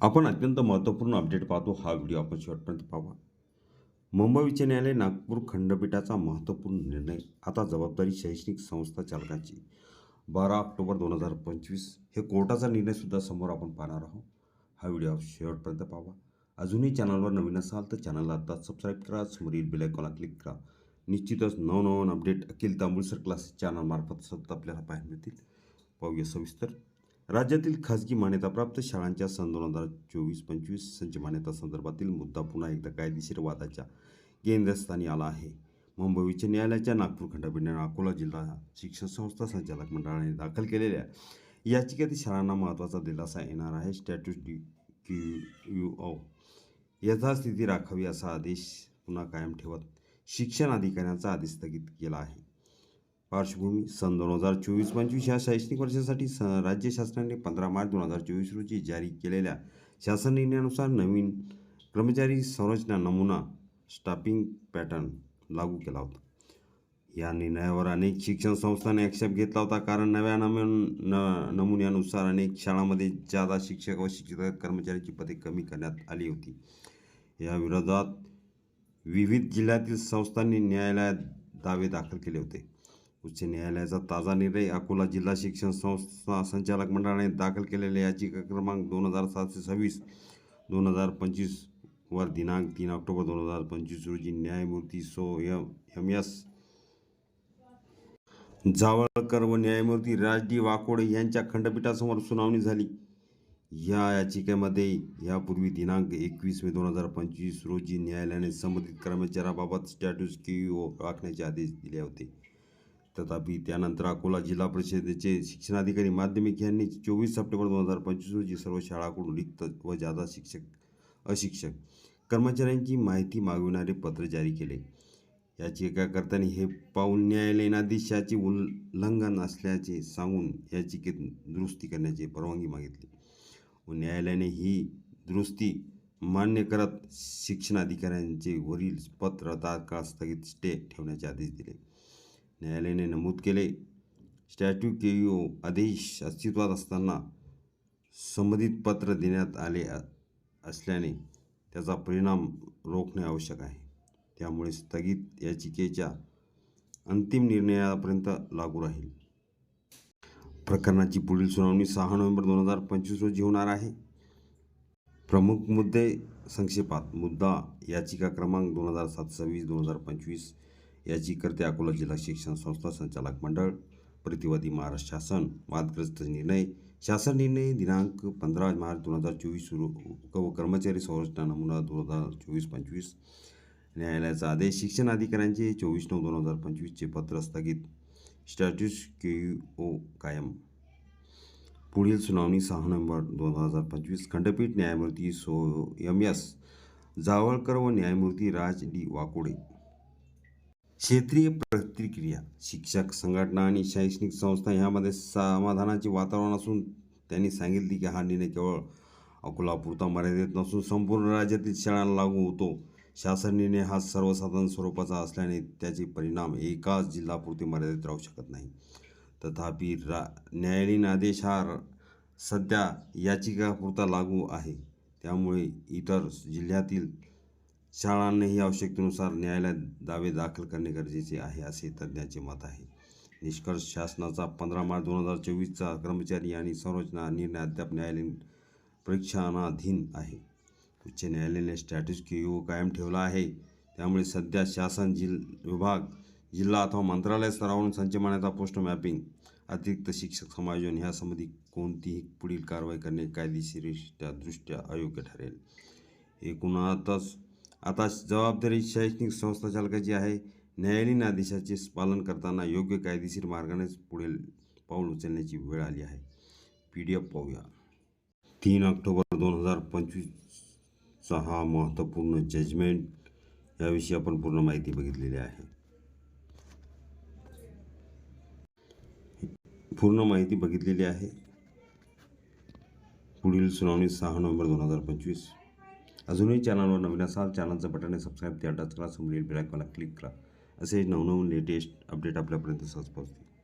आपण अत्यंत महत्त्वपूर्ण अपडेट पाहतो हा व्हिडिओ आपण शेवटपर्यंत पाहा मुंबई उच्च न्यायालय नागपूर खंडपीठाचा महत्त्वपूर्ण निर्णय आता जबाबदारी शैक्षणिक संस्था चालकांची. बारा ऑक्टोबर दोन हजार पंचवीस हे कोर्टाचा निर्णयसुद्धा समोर आपण पाहणार आहोत. हा व्हिडिओ शेवटपर्यंत पाहा अजूनही चॅनलवर नवीन असाल तर चॅनलला आता सबस्क्राईब करा समोरील बेल आयकॉनला क्लिक करा. निश्चितच नवनवन अपडेट अखिल तांबुलसर क्लासेस चॅनलमार्फत सतत आपल्याला पाहायला मिळतील. पाहूया सविस्तर. राज्यातील खाजगी मान्यताप्राप्त शाळांच्या सन दोन हजार चोवीस पंचवीस संच मान्यता संदर्भातील मुद्दा पुन्हा एकदा कायदेशीर वादाच्या केंद्रस्थानी आला आहे. मुंबई उच्च न्यायालयाच्या नागपूर खंडपीठाने अकोला जिल्हा शिक्षण संस्था संचालक मंडळाने दाखल केलेल्या याचिकेतील शाळांना महत्त्वाचा दिलासा येणार आहे. Status D Q U O यथास्थिती राखावी असा आदेश पुन्हा कायम ठेवत शिक्षण अधिकाऱ्यांचा आदेश स्थगित केला आहे. पार्श्वभूमी सन दोन हजार चोवीस पंचवीस या शैक्षणिक वर्षासाठी स राज्य शासनाने पंधरा मार्च दोन हजार चोवीस रोजी जारी केलेल्या शासन निर्णयानुसार नवीन कर्मचारी संरचना नमुना स्टाफिंग पॅटर्न लागू केला होता. या निर्णयावर अनेक शिक्षण संस्थांनी आक्षेप घेतला होता. कारण नव्या नम न नमुन्यानुसार अनेक शाळांमध्ये जादा शिक्षक व शिक्षक कर्मचाऱ्यांची पदे कमी करण्यात आली होती. या विरोधात विविध जिल्ह्यातील संस्थांनी न्यायालयात दावे दाखल केले होते. उच्च न्यायालयाचा ताजा निर्णय अकोला जिल्हा शिक्षण संस्था संचालक मंडळाने दाखल केलेल्या याचिका क्रमांक दोन हजार सातशे सव्वीस दोन हजार पंचवीस वर दिनांक तीन ऑक्टोबर दोन हजार पंचवीस रोजी न्यायमूर्ती सो एम एम एस जावळकर व न्यायमूर्ती राज डी वाकोडे यांच्या खंडपीठासमोर सुनावणी झाली. या याचिकेमध्ये यापूर्वी दिनांक एकवीस मे दोन हजार पंचवीस रोजी न्यायालयाने संबंधित कर्मचाऱ्याबाबत स्टॅट्यूस क्यू राखण्याचे आदेश दिले होते. तथापि त्यानंतर अकोला जिल्हा परिषदेचे शिक्षणाधिकारी माध्यमिक यांनी चोवीस सप्टेंबर दोन हजार पंचवीस रोजी सर्व शाळांकडून रिक्त व जादा शिक्षक अशिक्षक कर्मचाऱ्यांची माहिती मागविणारे पत्र जारी केले. याचिकाकर्त्यांनी हे पाऊल न्यायालयनादेशाचे उल्लंघन असल्याचे सांगून याचिकेत दुरुस्ती करण्याची परवानगी मागितली. व न्यायालयाने ही दुरुस्ती मान्य करत शिक्षणाधिकाऱ्यांचे वरील पत्र तात्काळ स्थगित स्टे ठेवण्याचे आदेश दिले. न्यायालयाने नमूद केले. स्टॅच्यू केयू आदेश अस्तित्वात असताना संबंधित पत्र देण्यात आले असल्याने त्याचा परिणाम रोखणे आवश्यक आहे. त्यामुळे स्थगित याचिकेच्या अंतिम निर्णयापर्यंत लागू राहील. प्रकरणाची पुढील सुनावणी सहा नोव्हेंबर दोन हजार पंचवीस रोजी होणार आहे. प्रमुख मुद्दे संक्षेपात मुद्दा याचिका क्रमांक दोन हजार सात सव्वीस दोन हजार पंचवीस याचिकर्ते अकोला जिल्हा शिक्षण संस्था संचालक मंडळ प्रतिवादी महाराष्ट्र शासन वादग्रस्त निर्णय. शासन निर्णय दिनांक पंधरा मार्च दोन हजार चोवीस सुरू व कर्मचारी संरचना नमुना दोन हजार चोवीस पंचवीस न्यायालयाचा आदेश शिक्षण अधिकाऱ्यांचे चोवीस नऊ दोन हजार पंचवीसचे पत्र स्थगित. स्टॅट्यूस के ओ कायम. पुढील सुनावणी सहा नोव्हेंबर दोन हजार पंचवीस. खंडपीठ न्यायमूर्ती सो एम एस जावळकर व न्यायमूर्ती राज डी वाकोडे. क्षेत्रीय प्रतिक्रिया शिक्षक संघटना आणि शैक्षणिक संस्था ह्यामध्ये समाधानाचे वातावरण असून त्यांनी सांगितले की हा निर्णय केवळ अकोलापुरता मर्यादित नसून संपूर्ण राज्यातील शाळांना लागू होतो. शासन निर्णय हा सर्वसाधारण स्वरूपाचा असल्याने त्याचे परिणाम एकाच जिल्हापुरते मर्यादित राहू शकत नाही. तथापि रा न्यायालयीन आदेश हा सध्या याचिकापुरता लागू आहे. त्यामुळे इतर जिल्ह्यातील शाळांनाही आवश्यकतेनुसार न्यायालयात दावे दाखल करणे गरजेचे आहे असे तज्ज्ञांचे मत आहे. निष्कर्ष शासनाचा पंधरा मार्च दोन हजार चोवीसचा कर्मचारी आणि संरचना निर्णय अद्याप न्यायालयीन परीक्षणाधीन आहे. उच्च न्यायालयाने स्टॅटस क्यू कायम ठेवला आहे. त्यामुळे सध्या शासन जिल विभाग जिल्हा अथवा मंत्रालय स्तरावरून संच मान्यता पोस्ट मॅपिंग अतिरिक्त शिक्षक समायोजन ह्यासंबंधी कोणतीही पुढील कारवाई करणे कायदेशीरदृष्ट्या दृष्ट्या अयोग्य ठरेल. एकूणातच आता जबाबदारी शैक्षणिक संस्था चालकाची आहे. न्यायालयीन आदेशाचे पालन करताना योग्य कायदेशीर मार्गानेच पुढील पाऊल उचलण्याची वेळ आली आहे. पी डी एफ पाहूया. तीन ऑक्टोबर दोन हजार पंचवीसचा हा महत्त्वपूर्ण जजमेंट याविषयी आपण पूर्ण माहिती बघितलेली आहे. पूर्ण माहिती बघितलेली आहे. पुढील सुनावणी सहा नोव्हेंबर दोन हजार पंचवीस. अजूनही चॅनलवर नवीन असाल चॅनलचं बटन आहे सबस्क्राईब त्या टच करा समोर बेल आयकॉनला क्लिक करा. असे नवनवीन लेटेस्ट अपडेट आपल्यापर्यंत सहज पोहोचतील.